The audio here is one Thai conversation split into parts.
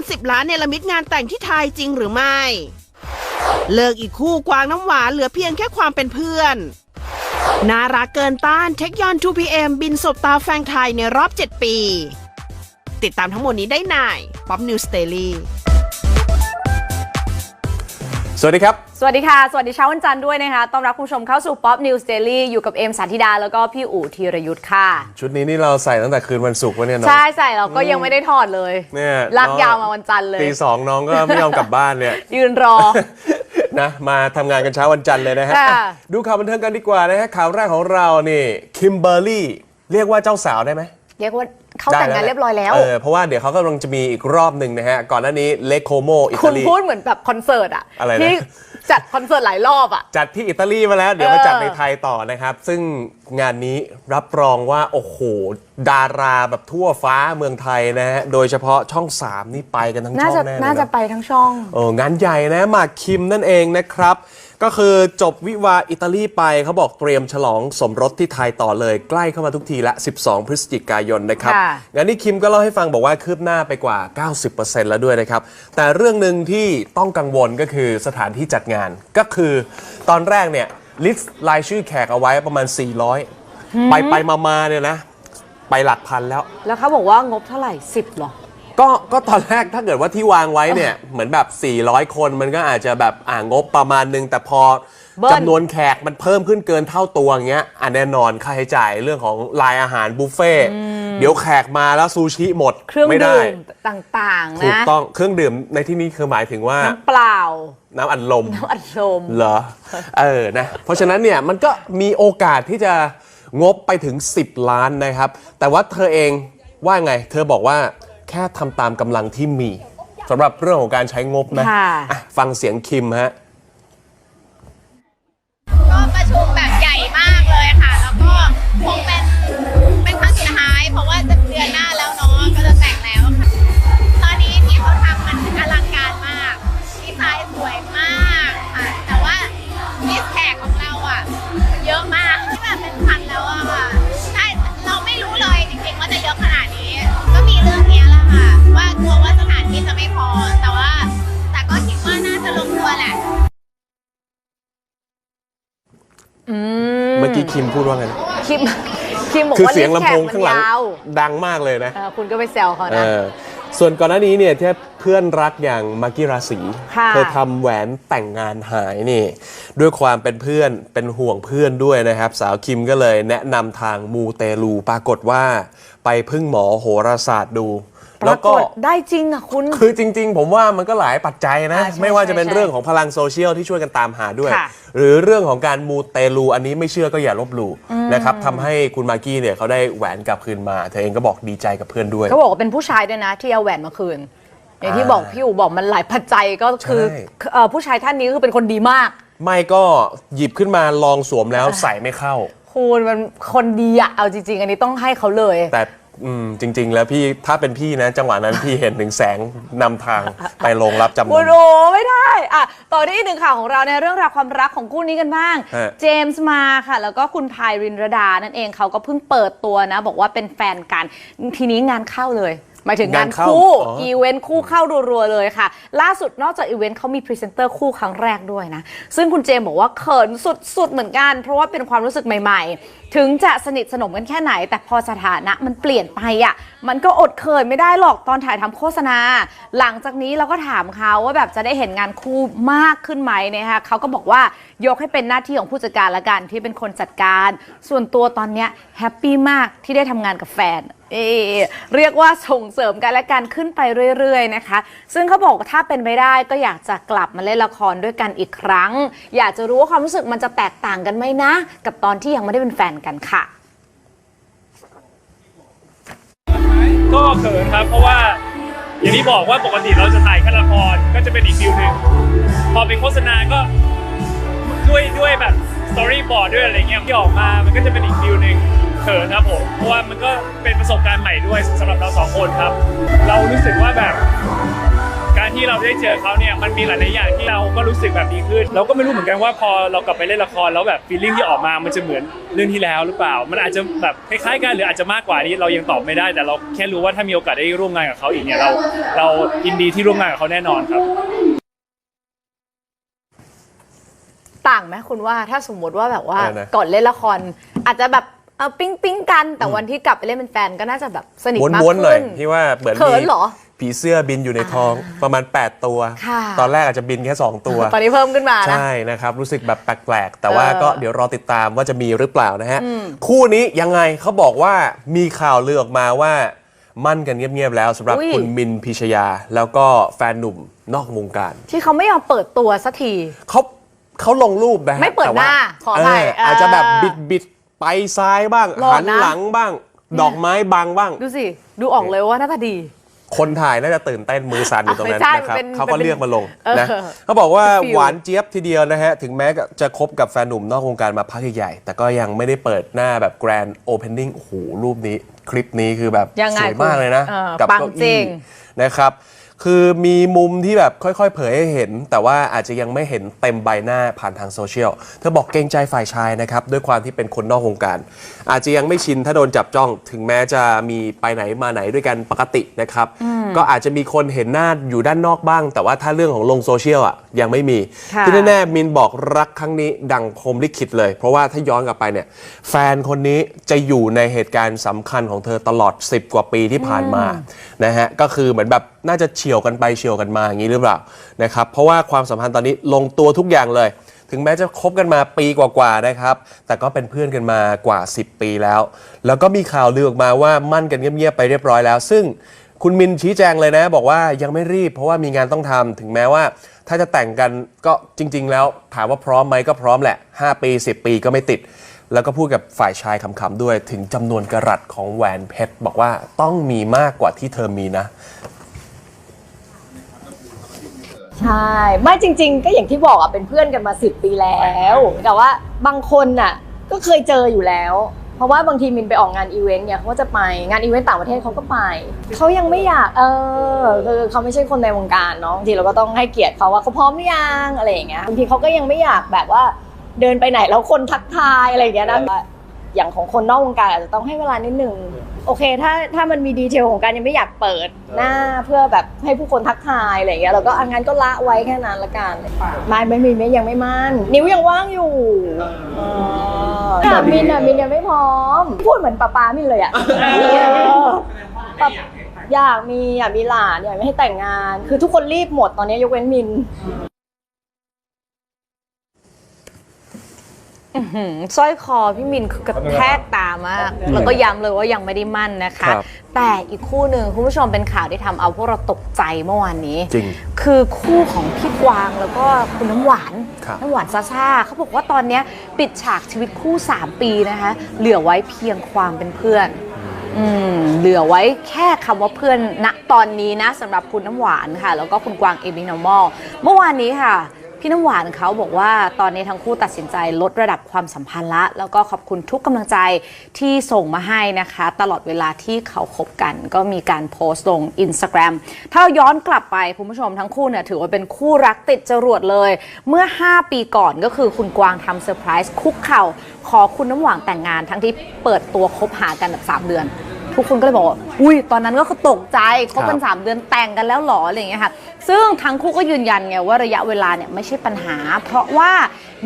น 10 ล้านเนรมิตงานแต่งที่ไทยจริงหรือไม่ เลิกอีกคู่กวางน้ำหวานเหลือเพียงแค่ความเป็นเพื่อน น่ารักเกินต้านเทคยอน 2PM บินสบตาแฟนไทยในรอบ 7 ปี ติดตามทั้งหมดนี้ได้ในป๊อปนิวสเตอรี่ สวัสดีครับ สวัสดีค่ะ สวัสดีเช้าวันจันทร์ด้วยนะคะ ต้อนรับคุณผู้ชมเข้าสู่ Pop News Daily อยู่กับเอมสันธิดา แล้วก็พี่อู๋ธีรยุทธ์ค่ะ ชุดนี้นี่เราใส่ตั้งแต่คืนวันศุกร์วะเนี่ยน้อง ใช่ใส่เราก็ยังไม่ได้ถอดเลยเนี่ยลากน้องยาวมาวันจันทร์เลย ตีสองน้องก็ไม่ยอมกลับบ้านเนี่ย ยืนรอนะมาทำงานกันเช้าวันจันทร์เลยนะฮะค่ะอะดูข่าวบันเทิงกันดีกว่านะฮะ ข่าวแรกของเรานี่คิมเบอร์รี่เรียกว่าเจ้าสาวได้ไหมเรียกว่า เขาแต่งงานเรียบร้อยแล้ว เออเพราะว่าเดี๋ยวเขากำลังจะมีอีกรอบหนึ่งนะฮะ ก่อนหน้านี้เลโคโมอิคุตาณลี พูดเหมือนแบบคอนเสิร์ตอะอะไรนะ ที่จัดคอนเสิร์ตหลายรอบอะจัดที่อิตาลีมาแล้ว เดี๋ยวมาเออจัดในไทยต่อนะครับ ซึ่งงานนี้รับรองว่า โอ้โห ดาราแบบทั่วฟ้าเมืองไทยนะฮะ โดยเฉพาะช่อง 3 นี่ไปกันทั้งน่าช่องจะแน่เลยน่าจะนะ ไปทั้งช่อง เอองานใหญ่นะหมากคิมนั่นเองนะครับ ก็คือจบวิวาห์อิตาลีไปเขาบอกเตรียมฉลองสมรสที่ไทยต่อเลย ใกล้เข้ามาทุกทีละ 12 พฤศจิกายนนะครับ ค่ะงานนี้คิมก็เล่าให้ฟังบอกว่าคืบหน้าไปกว่า 90%แล้วด้วยนะครับ แต่เรื่องหนึ่งที่ต้องกังวลก็คือสถานที่จัดงาน ก็คือตอนแรกเนี่ยลิสต์รายชื่อแขกเอาไว้ประมาณ 400 ไปไปมามาเนี่ยนะ ไปหลักพันแล้ว แล้วเขาบอกว่างบเท่าไหร่ 10หรอ ก็ก็ตอนแรกถ้าเกิดว่าที่วางไว้เนี่ยเหมือนแบบ 400 คนมันก็อาจจะแบบอ่างบประมาณนึงแต่พอเบิ้ล จำนวนแขกมันเพิ่มขึ้นเกินเท่าตัวอย่างเงี้ยอะแน่นอนค่าใช้จ่ายเรื่องของรายอาหารบุฟเฟ่ต์ เดี๋ยวแขกมาแล้วซูชิหมดเครื่องไม่ได้ดื่มต่างๆถูกนะต้องเครื่องดื่มในที่นี้คือหมายถึงว่า น้ำเปล่าน้ำอัดลม น้ำอัดลม เหรอ เออ นะ เพราะฉะนั้นเนี่ย มันก็มีโอกาสที่จะงบไปถึง 10 ล้านนะครับ แต่ว่าเธอเองว่าไง เธอบอกว่าแค่ทำตามกำลังที่มีสำหรับเรื่องของการใช้งบนะค่ะ อะ ฟังเสียงคิมฮะ ก็ประชุมแบบ คิมพูดว่าไงนะคิมคิมบอกคือว่าเสียงลิสต์ลำโพงแขกข้างหลังมันยาวดังมากเลยนะเออคุณก็ไปแซวเขาเอนะ อส่วนก่อนหน้านี้เนี่ยที่เพื่อนรักอย่างมากิราศีค่ะเธอทำแหวนแต่งงานหายนี่ ด้วยความเป็นเพื่อนเป็นห่วงเพื่อนด้วยนะครับ สาวคิมก็เลยแนะนำทางมูเตลูปรากฏว่า ไปพึ่งหมอโหราศาสตร์ดู ปแล้วรากก็ฏได้จริงอะคุณ คือจริง ๆ ผมว่ามันก็หลายปัจจัยนะ อ่าใช่ไม่ว่าจะเป็นใช่เรื่องของพลังโซเชียลที่ช่วยกันตามหาด้วย ค่ะหรือเรื่องของการมูเตลูอันนี้ไม่เชื่อก็อย่าลบหลู่นะครับทำให้คุณมากกี้เนี่ยเขาได้แหวนกลับคืนมา เธอเองก็บอกดีใจกับเพื่อนด้วย เขาบอกว่าเป็นผู้ชายด้วยนะที่เอาแหวนมาคืน อย่างที่อ่าบอกพี่อู๋บอกมันหลายปัจจัยก็คือใช่ เอ่อผู้ชายท่านนี้คือเป็นคนดีมาก ไม่ก็หยิบขึ้นมาลองสวมแล้วใส่ไม่เข้า คุณมันคนดีอะเอาจริง ๆ อันนี้ต้องให้เขาเลย แต่ อืมจริง ๆ แล้วพี่ถ้าเป็นพี่นะ จังหวะนั้นพี่เห็นถึงแสงนำทางไปลงรับจำคุณนำโอ้ไม่ได้อะต่อที่อีกหนึ่งข่าวของเราในเรื่องราวความรักของคู่นี้กันบ้าง ฮะ เจมส์มาค่ะ แล้วก็คุณพายรินรดานั่นเองเขาก็เพิ่งเปิดตัวนะ บอกว่าเป็นแฟนกัน ทีนี้งานเข้าเลย หมายถึงงานงานเข้าคู่อ๋ออี อีเวนต์คู่เข้ารัวๆเลยค่ะ ล่าสุดนอกจากอีเวนต์เขามีพรีเซนเตอร์คู่ครั้งแรกด้วยนะ ซึ่งคุณเจมส์บอกว่าเขินสุดๆเหมือนกัน เพราะว่าเป็นความรู้สึกใหม่ๆ ถึงจะสนิทสนมกันแค่ไหน แต่พอสถานะมันเปลี่ยนไปอะมันก็อดเขินไม่ได้หรอกตอนถ่ายทำโฆษณา หลังจากนี้เราก็ถามเขาว่าแบบจะได้เห็นงานคู่มากขึ้นไหมนะคะเขาก็บอกว่ายกให้เป็นหน้าที่ของผู้จัดการละกันที่เป็นคนจัดการ ส่วนตัวตอนเนี้ยแฮปปี้มากที่ได้ทำงานกับแฟนเอเรียกว่าส่งเสริมกันและกันขึ้นไปเรื่อยๆนะคะ ซึ่งเขาบอกว่าถ้าเป็นไปได้ก็อยากจะกลับมาเล่นละครด้วยกันอีกครั้ง อยากจะรู้ว่าความรู้สึกมันจะแตกต่างกันไหมนะ กับตอนที่ยังไม่ได้เป็นแฟนกันค่ะ ก็เขินครับ เพราะว่าอย่างที่บอกว่าปกติเราจะถ่ายแค่ละครก็จะเป็นอีกฟิลหนึ่งพอเป็นโฆษณาก็ด้วยด้วยแบบสตอรี่บอร์ดด้วยอะไรเงี้ยที่ออกมามันก็จะเป็นอีกฟิลหนึ่งเขินครับผมเพราะว่ามันก็เป็นประสบการณ์ใหม่ด้วยสำหรับเราสองคนครับ เรารู้สึกว่าแบบ ที่ที่เราได้เจอเขาเนี่ยมันมีหลายๆอย่างที่เราก็รู้สึกแบบดีขึ้นเราก็ไม่รู้เหมือนกันว่าพอเรากลับไปเล่นละครแล้วแบบฟีลลิ่งที่ออกมามันจะเหมือนเรื่องที่แล้วหรือเปล่า มันอาจจะแบบคล้ายๆกันหรืออาจจะมากกว่านี้เรายังตอบไม่ได้ แต่เราแค่รู้ว่าถ้ามีโอกาสได้ร่วมงานกับเขาอีกเนี่ยเราเรายินดีที่ร่วมงานกับเขาแน่นอนครับต่างไหมคุณว่าถ้าสมมติว่าแบบว่าอะไรนะ ก่อนเล่นละคร อาจจะแบบเออปิ๊งปิ๊งกันแต่วันที่กลับไปเล่นเป็นแฟนก็น่าจะแบบสนิทมากม้วนๆหน่อยขึ้นที่ว่าเหมือนเขิมีนเหรอ ผีเสื้อบินอยู่ในท้องประมาณ 8 ตัว ค่ะ ตอนแรกอาจจะบินแค่ 2 ตัว ตอนนี้เพิ่มขึ้นมานะ ใช่นะครับรู้สึกแบบแปลกๆ แต่ว่าเออก็เดี๋ยวรอติดตามว่าจะมีหรือเปล่านะฮะ คู่นี้ยังไงเขาบอกว่ามีข่าวลือออกมาว่า มั่นกันเงียบๆแล้วสำหรับอุ้ยคุณมินพิชยา แล้วก็แฟนหนุ่มนอกวงการ ที่เขาไม่ยอมเปิดตัวสักที เขาเขาลงรูปนะฮะไม่เปิดแต่ว่หน้าขออภัยเอาจจะแบบเออบิดบิดๆไปซ้ายบ้างหล่อหันนะ หลังบ้าง ดอกไม้บังบ้าง ดูสิ ดูออกเลยว่าหน้าตาดี คนถ่ายน่าจะตื่นเต้นมือสั่นอยู่ตรงนั้นไม่ใช่นะครับเป็นเขาก็เลือกมาลงเออนะเขาบอกว่าเป็นฟิล หวานเจี๊ยบทีเดียวนะฮะ ถึงแม้จะคบกับแฟนหนุ่มนอกวงการมาพักใหญ่ๆแต่ก็ยังไม่ได้เปิดหน้าแบบแกรนด์โอเพนนิ่งโอ้โหรูปนี้ คลิปนี้คือแบบยังไงสวยมากเลยนะเออกัปังเก้าจริอี้งนะครับ คือมีมุมที่แบบค่อยๆ เผยให้เห็น แต่ว่าอาจจะยังไม่เห็นเต็มใบหน้าผ่านทางโซเชียล เธอบอกเกรงใจฝ่ายชายนะครับ ด้วยความที่เป็นคนนอกวงการ อาจจะยังไม่ชินถ้าโดนจับจ้อง ถึงแม้จะมีไปไหนมาไหนด้วยกันปกตินะครับ ก็อาจจะมีคนเห็นหน้าอยู่ด้านนอกบ้าง แต่ว่าถ้าเรื่องของลงโซเชียลอะยังไม่มี ค่ะที่แน่ๆมินบอกรักครั้งนี้ดังพรหมลิขิตเลย เพราะว่าถ้าย้อนกลับไปเนี่ยแฟนคนนี้จะอยู่ในเหตุการณ์สำคัญของเธอตลอด 10 กว่าปีที่ผ่านมานะฮะก็คือเหมือนแบบน่าจะเฉียวกันไปเฉียวกันมาอย่างนี้หรือเปล่านะครับเพราะว่าความสัมพันธ์ตอนนี้ลงตัวทุกอย่างเลย ถึงแม้จะคบกันมาปีกว่าๆนะครับ แต่ก็เป็นเพื่อนกันมากว่า 10 ปีแล้ว แล้วก็มีข่าวลือออกมาว่ามั่นกันเงียบๆไปเรียบร้อยแล้ว ซึ่งคุณมินชี้แจงเลยนะ บอกว่ายังไม่รีบ เพราะว่ามีงานต้องทำถึงแม้ว่า ถ้าจะแต่งกันก็จริง ๆ แล้ว ถามว่าพร้อมไหมก็พร้อมแหละ 5 ปี 10 ปีก็ไม่ติด แล้วก็พูดกับฝ่ายชายขำๆด้วย ถึงจำนวนกระรัตของแหวนเพชรบอกว่าต้องมีมากกว่าที่เธอมีนะ ใช่ ไม่จริง ๆ ก็อย่างที่บอกอะเป็นเพื่อนกันมาสิบปีแล้ว แต่ว่าบางคนน่ะก็เคยเจออยู่แล้ว เพราะว่าบางทีมินไปออกงานอีเวนต์เนี่ยเขาก็จะไปงานอีเวนต์ต่างประเทศเขาก็ไปเขายังไม่อยากเออคือเขาไม่ใช่คนในวงการเนาะบางทีเราก็ต้องให้เกียรติเขาว่าเขาพร้อมหรือยังอะไรอย่างเงี้ยบางทีเขาก็ยังไม่อยากแบบว่าเดินไปไหนแล้วคนทักทายอะไรอย่างเงี้ยนะ อย่างของคนนอกวงการอาจจะต้องให้เวลานิดนึงโอเค ถ้าถ้ามันมีดีเทลของการยังไม่อยากเปิดหน้าเพื่อแบบให้ผู้คนทักทายอะไรอย่างเงี้ยเราก็อะงั้นก็ละไว้แค่นั้นละกันไม่ไม่มีไม่ยังไม่มั่นนิ้วยังว่างอยู่เออมินอะมินยังไม่พร้อม พูดเหมือนป้าป้ามินเลยอะเออป๊าอยากมีอยากมีหลานอยากไม่ให้แต่งงาน คือทุกคนรีบหมดตอนนี้ยกเว้นมิน หืมสร้อยคอพี่มินคือกระแทกตามาก แล้วก็ย้ำเลยว่ายังไม่ได้มั่นนะคะ ครับ แต่อีกคู่หนึ่งคุณผู้ชมเป็นข่าวที่ทำเอาพวกเราตกใจเมื่อวานนี้ จริง คือคู่ของพี่กวางแล้วก็คุณน้ำหวาน ครับ น้ำหวานซาซ่าเขาบอกว่าตอนเนี้ยปิดฉากชีวิตคู่ 3 ปีนะคะ เหลือไว้เพียงความเป็นเพื่อน อืมเหลือไว้แค่คำว่าเพื่อนณตอนนี้นะสำหรับคุณน้ำหวานค่ะ แล้วก็คุณกวางเอบินอมอลเมื่อวานนี้ค่ะ พี่น้ำหวานเขาบอกว่าตอนนี้ทั้งคู่ตัดสินใจลดระดับความสัมพันธ์ละ แล้วก็ขอบคุณทุกกำลังใจที่ส่งมาให้นะคะ ตลอดเวลาที่เขาคบกันก็มีการโพสต์ลง Instagram ถ้าย้อนกลับไปคุณผู้ชมทั้งคู่เนี่ยถือว่าเป็นคู่รักติดจรวดเลย เมื่อ 5 ปีก่อนก็คือคุณกวางทำเซอร์ไพรส์คุกเข่าขอคุณน้ำหวานแต่งงานทั้งที่เปิดตัวคบหากันแบบ3เดือน ทุกคนก็เลยบอกว่าอุ้ยตอนนั้นก็คือตกใจคบกันครับ3เดือนแต่งกันแล้วเหรออะไรอย่างเงี้ยค่ะซึ่งทั้งคู่ก็ยืนยันไงว่าระยะเวลาเนี่ยไม่ใช่ปัญหา เพราะว่า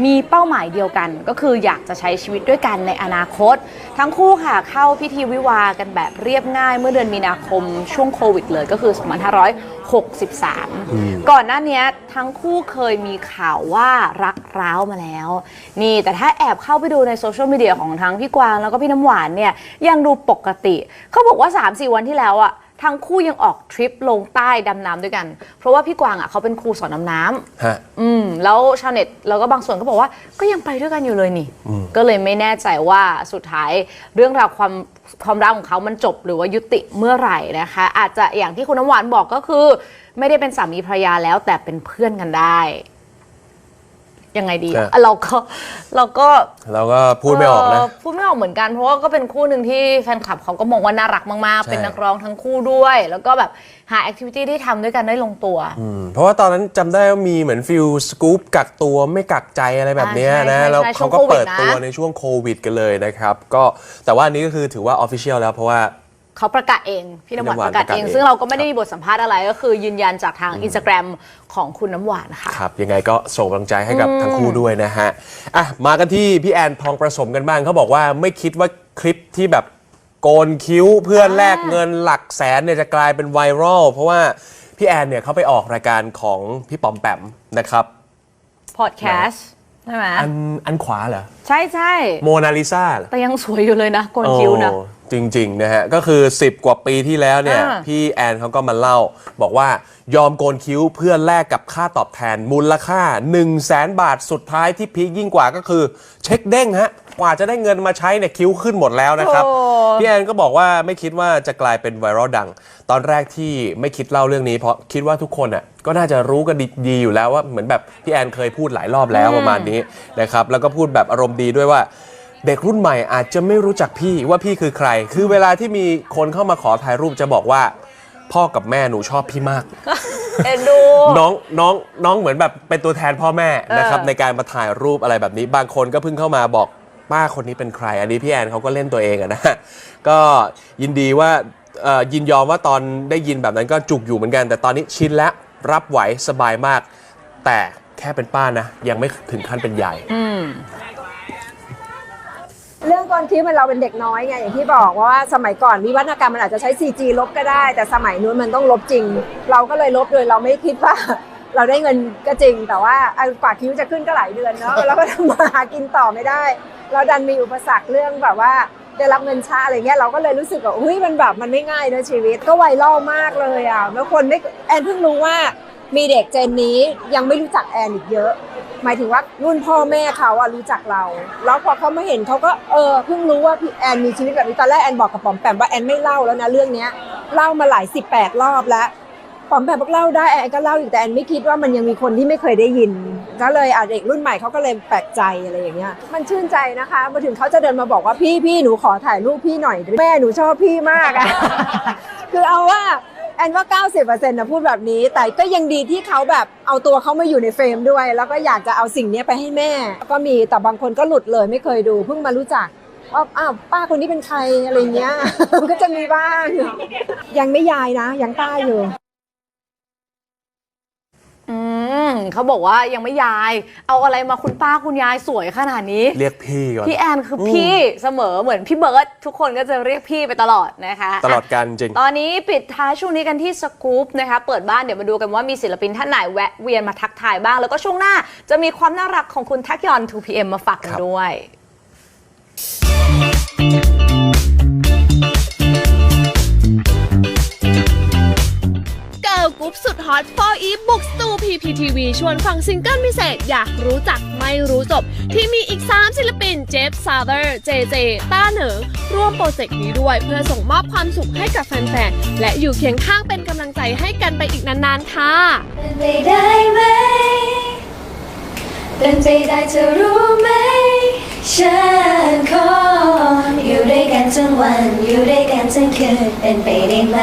มีเป้าหมายเดียวกัน ก็คืออยากจะใช้ชีวิตด้วยกันในอนาคต ทั้งคู่ค่ะเข้าพิธีวิวาห์กันแบบเรียบง่ายเมื่อเดือนมีนาคมช่วงโควิดเลยก็คือ 2563 ก่อนหน้าเนี้ยทั้งคู่เคยมีข่าวว่ารักร้าวมาแล้ว นี่แต่ถ้าแอบเข้าไปดูในโซเชียลมีเดียของทั้งพี่กวางแล้วก็พี่น้ำหวานเนี่ยยังดูปกติ เขาบอกว่า 3-4 วันที่แล้วอะ ทั้งคู่ยังออกทริปลงใต้ดำน้ำด้วยกัน เพราะว่าพี่กวางอะเขาเป็นครูสอนดำน้ำฮะอืมแล้วชาวเน็ตแล้วก็บางส่วนก็บอกว่าก็ยังไปด้วยกันอยู่เลยนี่ ก็เลยไม่แน่ใจว่าสุดท้ายเรื่องราวความความรักของเขามันจบหรือว่ายุติเมื่อไหร่นะคะ อาจจะอย่างที่คุณน้ำหวานบอกก็คือ ไม่ได้เป็นสามีภรรยาแล้วแต่เป็นเพื่อนกันได้ ยังไงดีเอออะเราก็เราก็เราก็พูดไม่ออกนะ เพูดไม่ออกเหมือนกันเพราะว่าก็เป็นคู่หนึ่งที่แฟนคลับเขาก็มองว่าน่ารักมาก ใช่ ๆ เป็นนักร้องทั้งคู่ด้วย แล้วก็แบบหาแอคทิวิตี้ที่ทำด้วยกันได้ลงตัว อืมเพราะว่าตอนนั้นจำได้ว่ามีเหมือนฟิลสกู๊ปกักตัวไม่กักใจอะไรแบบเนี้ยอ่าใช่นะ ใช่แล้วใช่เขาก็ช่วงโควิดเปิดตัวนะในช่วงโควิดกันเลยนะครับ ก็แต่ว่าอันนี้ก็คือถือว่าออฟฟิเชียลแล้วเพราะว่า เขาประกาศเองพี่น้ำหวานพี่น้ำหวานประกาศประกาศเองเอง ซึ่งเราก็ไม่ได้มีบทสัมภาษณ์อะไรก็คือยืนยันจากทางอินสตาแกรมของคุณน้ำหวานค่ะครับยังไงก็ส่งกำลังใจให้กับทั้งคู่ด้วยนะฮะอะมากันที่พี่แอนทองประสมกันบ้างเขาบอกว่าไม่คิดว่าคลิปที่แบบโกนคิ้วเพื่อแลกเงินหลักแสนเนี่ยจะกลายเป็นไวรัลเพราะว่าพี่แอนเนี่ยเขาไปออกรายการของพี่ปอมแปมนะครับพอดแคสต์ใช่ไหมอันอันขวาเหรอใช่ใช่โมนาลิซาแต่ยังสวยอยู่เลยนะโกนคิ้วนะโอ้ จริงๆนะฮะก็คือ 10 กว่าปีที่แล้วเนี่ยอ่า พี่แอนเขาก็มาเล่า บอกว่ายอมโกนคิ้วเพื่อแลกกับค่าตอบแทนมูลค่า 1 0 0 0 0แสนบาทสุดท้ายที่พีคยิ่งกว่าก็คือ เช็คเด้งฮะกว่าจะได้เงินมาใช้เนี่ยคิ้วขึ้นหมดแล้วนะครับ โอ้ พี่แอนก็บอกว่าไม่คิดว่าจะกลายเป็นไวรัลดัง ตอนแรกที่ไม่คิดเล่าเรื่องนี้เพราะคิดว่าทุกคนอะก็น่าจะรู้กันดีอยู่แล้วว่าเหมือนแบบพี่แอนเคยพูดหลายรอบแล้วประมาณนี้นะครับแล้วก็พูดแบบอารมณ์ดีด้วยว่า เด็กรุ่นใหม่อาจจะไม่รู้จักพี่ว่าพี่คือใคร คือเวลาที่มีคนเข้ามาขอถ่ายรูปจะบอกว่า พ่อกับแม่หนูชอบพี่มาก เอ็นดู น้องน้องน้องเหมือนแบบเป็นตัวแทนพ่อแม่นะครับ เออ ในการมาถ่ายรูปอะไรแบบนี้ บางคนก็เพิ่งเข้ามาบอกป้าคนนี้เป็นใคร อันนี้พี่แอนเขาก็เล่นตัวเองอะนะ ก็ยินดีว่าเอ่อยินยอมว่าตอนได้ยินแบบนั้นก็จุกอยู่เหมือนกัน แต่ตอนนี้ชินแล้วรับไหวสบายมาก แต่แค่เป็นป้านะ ยังไม่ถึงขั้นเป็นใหญ่ เรื่องกอนคิ้วมันเราเป็นเด็กน้อยไงอย่างที่บอกว่าสมัยก่อนวิวัฒนาการมันอาจจะใช้ CG ลบก็ได้ แต่สมัยนู้นมันต้องลบจริง เราก็เลยลบโดยเราไม่คิดว่า เราได้เงินก็จริง แต่ว่าไอ้กว่าคิ้วจะขึ้นก็หลายเดือนเนาะเราก็ทำมาหากินต่อไม่ได้ เราดันมีอุปสรรคเรื่องแบบว่าได้รับเงินช้าอะไรเงี้ยเราก็เลยรู้สึกว่าเฮ้ยมันแบบมันไม่ง่ายนะชีวิตก็ไวรัลมากเลยอะแล้วคนไม่แอนเพิ่งรู้ว่า มีเด็กเจนนี้ยังไม่รู้จักแอนอีกเยอะ หมายถึงว่ารุ่นพ่อแม่เขาอะรู้จักเรา แล้วพอเขามาเห็นเขาก็เออเพิ่งรู้ว่าพี่แอนมีชีวิตแบบนี้ตอนแรกแอนบอกกับปอมแปมว่าแอนไม่เล่าแล้วนะเรื่องเนี้ยเล่ามาหลายสิบแปดรอบแล้วปอมแปมบอกเล่าได้แอนก็เล่าอีกแต่แอนไม่คิดว่ามันยังมีคนที่ไม่เคยได้ยิน ก็เลยอะเด็กรุ่นใหม่เขาก็เลยแปลกใจอะไรอย่างเงี้ยมันชื่นใจนะคะมาถึงเขาจะเดินมาบอกว่าพี่พี่หนูขอถ่ายรูปพี่หน่อยแม่หนูชอบพี่มากอะคือเอาว่า แอนว่า 90%นะพูดแบบนี้ แต่ก็ยังดีที่เขาแบบเอาตัวเขามาอยู่ในเฟรมด้วย แล้วก็อยากจะเอาสิ่งนี้ไปให้แม่ ก็มีแต่บางคนก็หลุดเลยไม่เคยดูเพิ่งมารู้จักว่าอ้าวป้าคนนี้เป็นใครอะไรเงี้ย ก็จะมีบ้าง ยังไม่ยายนะ ยังป้าอยู่ อืมเขาบอกว่ายังไม่ยาย เอาอะไรมาคุณป้าคุณยายสวยขนาดนี้ เรียกพี่ก่อน พี่แอนคือพี่เสมอเหมือนพี่เบิร์ตทุกคนก็จะเรียกพี่ไปตลอดนะคะตลอดการจริง ตอนนี้ปิดท้ายช่วงนี้กันที่สกู๊ปนะคะ เปิดบ้านเดี๋ยวมาดูกันว่ามีศิลปินท่านไหนแวะเวียนมาทักทายบ้าง แล้วก็ช่วงหน้าจะมีความน่ารักของคุณแท็กยอน 2PM มาฝากกันครับด้วย กรุ๊ปสุดฮอต for e บุกสตู PPTV ชวนฟังซิงเกิลพิเศษ อยากรู้จักไม่รู้จบ ที่มีอีก 3 ศิลปินเจฟซาเ e อร์ เจเจ ต้าเหนิง ร่วมโปรเจกต์นี้ด้วยเพื่อส่งมอบความสุขให้กับแฟนๆ และอยู่เคียงข้างเป็นกำลังใจให้กันไปอีกนานๆ ค่ะเป็นไปได้ไหมเป็นไปได้เธอรู้ไหมฉันขออยู่ด้วยกันทั้งวันอยู่ด้วยกันทั้งคืนเป็นไปได้ไหม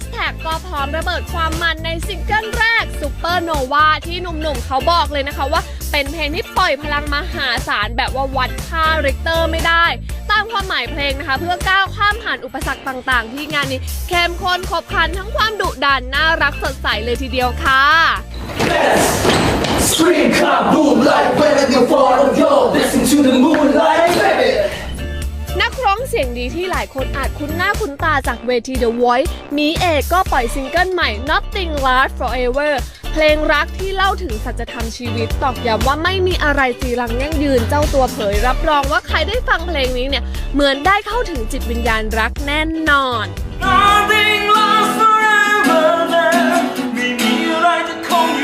ชแท็กก็พร้อมระเบิดความมันในซิงเกิลแรก Super Nova ที่หนุ่มๆเขาบอกเลยนะคะว่า เป็นเพลงที่ปล่อยพลังมหาศาลแบบว่าวัดค่าริกเตอร์ไม่ได้ตามความหมายเพลงนะคะ เพื่อก้าวข้ามผ่านอุปสรรคต่างๆ ที่งานนี้เข้มข้นครบครันทั้งความดุดันน่ารักสดใสเลยทีเดียวค่ะ Scream, come, boom, like when you fall yo, listen to the moonlight, baby. นักร้องเสียงดีที่หลายคนอาจคุ้นหน้าคุ้นตาจากเวที The Voice มีเอกก็ปล่อยซิงเกิลใหม่ Nothing Lasts Forever เพลงรักที่เล่าถึงสัจธรรมชีวิตตอกย้ำว่าไม่มีอะไรจีรังยั่งยืนเจ้าตัวเผย รับรองว่าใครได้ฟังเพลงนี้เนี่ย เหมือนได้เข้าถึงจิตวิญญาณรักแน่นอน Nothing lasts forever ไม่มีอะไรจะคงอยู่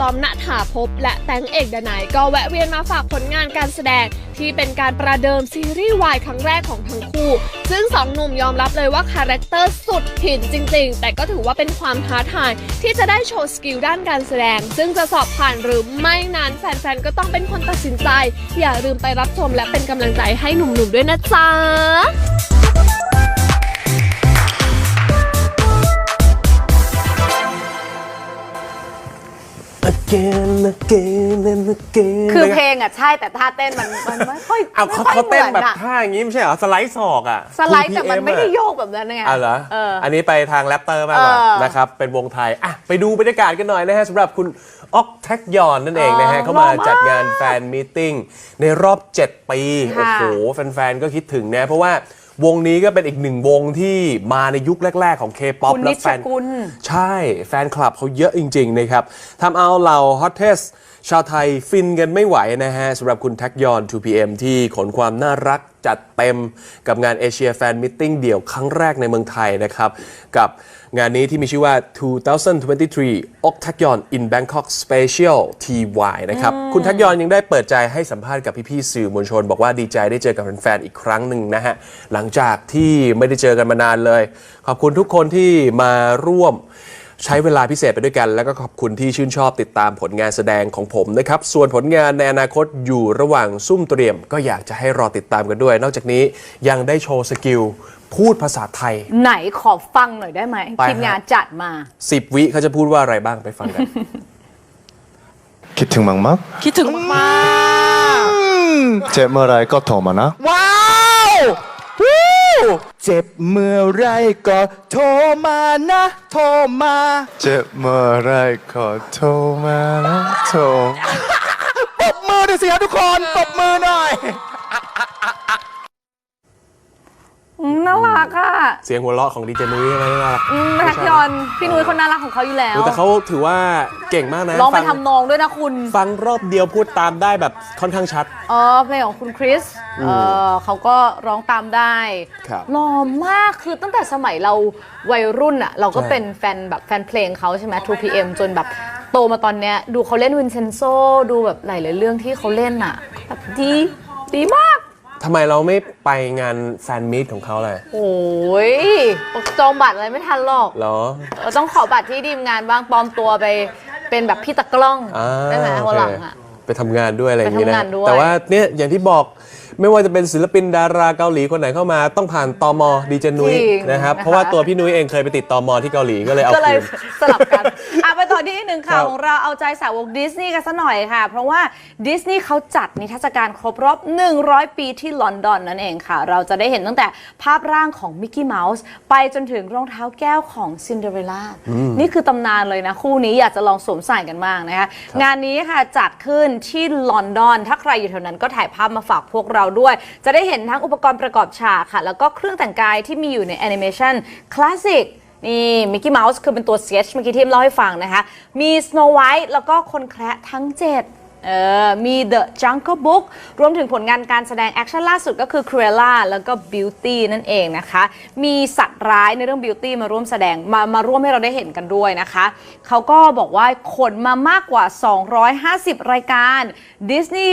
ตอมอมณถาภพและแตงเอกดนัยก็แวะเวียนมาฝากผลงานการแสดง ที่เป็นการประเดิมซีรีส์วายครั้งแรกของทั้งคู่ ซึ่งสองหนุ่มยอมรับเลยว่าคาแรคเตอร์สุดหินจริง ๆ แต่ก็ถือว่าเป็นความท้าทายที่จะได้โชว์สกิลด้านการแสดง ซึ่งจะสอบผ่านหรือไม่นั้นแฟนๆก็ต้องเป็นคนตัดสินใจ อย่าลืมไปรับชมและเป็นกำลังใจให้หนุ่มๆด้วยนะจ๊ะ again again and again คือเพลงอะใช่แต่ท่าเต้นมันมันไม่ค่อยเอาเขาไม่ค่อยเขาเต้นแบบหมืออะท่าอย่างนี้ไม่ใช่เหรอ สไลด์ศอกอะสไลด์แต่มัน 2PM ไม่ได้อะโยกแบบนั้นไงอะเหรอ เออ อันนี้ไปทางแรปเตอร์มากกว่าเออนะครับ เป็นวงไทย อะ ไปดูบรรยากาศกันหน่อยนะฮะสำหรับคุณออกแท็กยอนนั่นเองนะฮะเออเขามาหล่อมากจัดงานแฟนมีตติ้งในรอบ 7 ปีโอ้ค่ะโห แฟนๆ ก็คิดถึงนะ เพราะว่า วงนี้ก็เป็นอีกหนึ่งวงที่มาในยุคแรก ๆ ของ K-POP คุณและนิชแฟนกุล ใช่แฟนคลับเขาเยอะจริง ๆ นะครับทำเอาเหล่าฮอตเทส ชาวไทยฟินกันไม่ไหวนะฮะสำหรับคุณแท็กยอน 2PM ที่ขนความน่ารักจัดเต็มกับงานเอเชียแฟนมิทติ้งเดี่ยวครั้งแรกในเมืองไทยนะครับ กับงานนี้ที่มีชื่อว่า 2023 o c t a g o n in Bangkok Special TY นะครับ คุณแท็กยอนยังได้เปิดใจให้สัมภาษณ์กับพี่ๆสื่อมวลชน บอกว่าดีใจได้เจอกับแฟนๆอีกครั้งหนึ่งนะฮะ หลังจากที่ไม่ได้เจอกันมานานเลย ขอบคุณทุกคนที่มาร่วม ใช้เวลาพิเศษไปด้วยกัน แล้วก็ขอบคุณที่ชื่นชอบติดตามผลงานแสดงของผมนะครับ ส่วนผลงานในอนาคตอยู่ระหว่างซุ่มเตรียม ก็อยากจะให้รอติดตามกันด้วย นอกจากนี้ยังได้โชว์สกิลพูดภาษาไทย ไหนขอฟังหน่อยได้ไหมไปทีมงานฮะ จัดมา 10 วิเขาจะพูดว่าอะไรบ้างไปฟังกัน คิดถึงมากมากคิดถึงมากๆเจ็บเมื่อไรก็โทรมานะว้าววู้ เจ็บเมื่อไรก็โทรมานะ โทรมา เจ็บเมื่อไรก็โทรมานะโทรปรบมือหน่อยสิครับทุกคน ปรบมือหน่อย อืม น่ารักอะเสียงหัวเราะของดีเจนุ้ยใช่ไหมน่ารักอืมแท็กยอนพี่นุ้ยคนน่ารักของเขาอยู่แล้ว แต่เขาถือว่าเก่งมากนะร้องไปฟัทำนองด้วยนะคุณ ฟังรอบเดียวพูดตามได้แบบค่อนข้างชัด อ๋อเพลงของคุณคริสเออเขาก็ร้องตามได้ครับหล่อมากคือตั้งแต่สมัยเราวัยรุ่นอะเราก็ใช่ เป็นแฟนแบบแฟนเพลงเขาใช่ไหม 2PM จนแบบโตมาตอนเนี้ยดูเขาเล่นวินเซนโซ ดูแบบหลายๆเรื่องที่เขาเล่นอะแบบดีดีมาก ทำไมเราไม่ไปงานแฟนมีตของเขาเลยโอ้ยจองบัตรอะไรไม่ทันหรอกเหรอ เออต้องขอบัตรที่ดีมงานบ้างปลอมตัวไปเป็นแบบพี่ตะกล้องอ่าได้ไหมโอวันเคหลังอะไปทำงานด้วยอะไรอย่างนี้ไปนะ ทำงานด้วย แต่ว่าเนี่ยอย่างที่บอก ไม่ว่าจะเป็นศิลปินดาราเกาหลีคนไหนเข้ามาต้องผ่านตมดีเจนุ้ยจริงนะครับนะคะ เพราะว่าตัวพี่นุ้ยเองเคยไปติดตมที่เกาหลีก็เลยเอาก็เลยคืนสลับกันอะไปต่อที่อีกหนึ่งข่าวครับของเราเอาใจสาวกดิสนีย์กันซะหน่อยค่ะ เพราะว่าดิสนีย์เขาจัดนิทรรศการครบรอบ 100 ปีที่ลอนดอนนั่นเองค่ะ เราจะได้เห็นตั้งแต่ภาพร่างของมิกกี้เมาส์ไปจนถึงรองเท้าแก้วของซินเดอเรลล่า นี่คือตำนานเลยนะ คู่นี้อยากจะลองสวมใส่กันมากนะคะ งานนี้ค่ะจัดขึ้นที่ลอนดอน ถ้าใครอยู่แถวนั้นก็ถ่ายภาพมาฝากพวกเราด้วย จะได้เห็นทั้งอุปกรณ์ประกอบฉากค่ะ แล้วก็เครื่องแต่งกายที่มีอยู่ในแอนิเมชันคลาสสิกนี่มิกกี้เมาส์คือเป็นตัวเซชเมื่อกี้ที่เล่าให้ฟังนะคะ มีสโนไวท์แล้วก็คนแคระทั้ง 7 เออมี The Jungle Book รวมถึงผลงานการแสดงแอคชั่นล่าสุดก็คือ Cruella แล้วก็ Beauty นั่นเองนะคะ มีสัตว์ร้ายในเรื่อง Beauty มาร่วมแสดงมามาร่วมให้เราได้เห็นกันด้วยนะคะ เขาก็บอกว่าขนมามากกว่า 250 รายการ Disney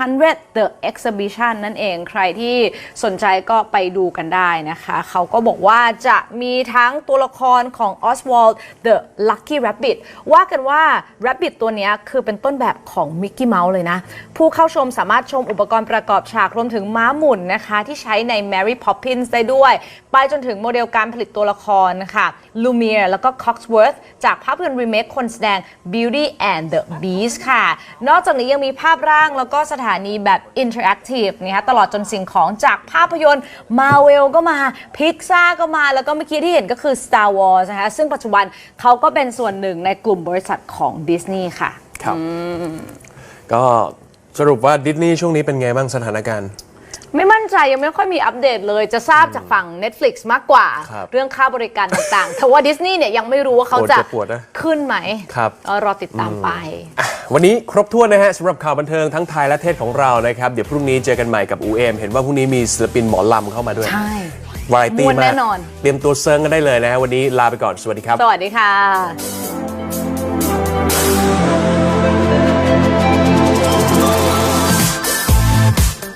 100 The Exhibition นั่นเองใครที่สนใจก็ไปดูกันได้นะคะ เขาก็บอกว่าจะมีทั้งตัวละครของ Oswald the Lucky Rabbit ว่ากันว่า Rabbit ตัวนี้คือเป็นต้นแบบของ Mickey Mouse เลยนะ ผู้เข้าชมสามารถชมอุปกรณ์ประกอบฉากรวมถึงม้าหมุนนะคะ ที่ใช้ใน Mary Poppins ได้ด้วย ไปจนถึงโมเดลการผลิตตัวละครนะคะ Lumiere แล้วก็ Cogsworth จากภาพยนตร์รีเมคคนแสดง Beauty and the Beast ค่ะ นอกจากนี้ยังมีภาพร่างแล้วก็สถานีแบบ Interactive นะคะตลอดจนสิ่งของจากภาพยนตร์ Marvel ก็มา Pixar ก็มาแล้วก็เมื่อกี้ที่เห็นก็คือ Star Wars นะคะซึ่งปัจจุบันเขาก็เป็นส่วนหนึ่งในกลุ่มบริษัทของ Disney ค่ะ ครับ ก็สรุปว่าดิสนีย์ช่วงนี้เป็นไงบ้างสถานการณ์ ไม่มั่นใจยังไม่ค่อยมีอัปเดตเลยจะทราบจากฝั่ง Netflix มากกว่า ครับเรื่องค่าบริการต่างๆ แต่ว่าดิสนีย์เนี่ยยังไม่รู้ว่าเขาโอ้จะเจ็บปวดนะ ขึ้นไหมครับเออรอติดตามไปวันนี้ครบถ้วนนะฮะสำหรับข่าวบันเทิงทั้งไทยและเทศของเรานะครับ เดี๋ยวพรุ่งนี้เจอกันใหม่กับอูเอมเห็นว่าพรุ่งนี้มีศิลปินหมอลำเข้ามาด้วยใช่ วาไรตี้ม่วนมาแน่กนอน เตรียมตัวเซิร์งกันได้เลยนะฮะวันนี้ลาไปก่อนสวัสดีครับ สวัสดีค่ะ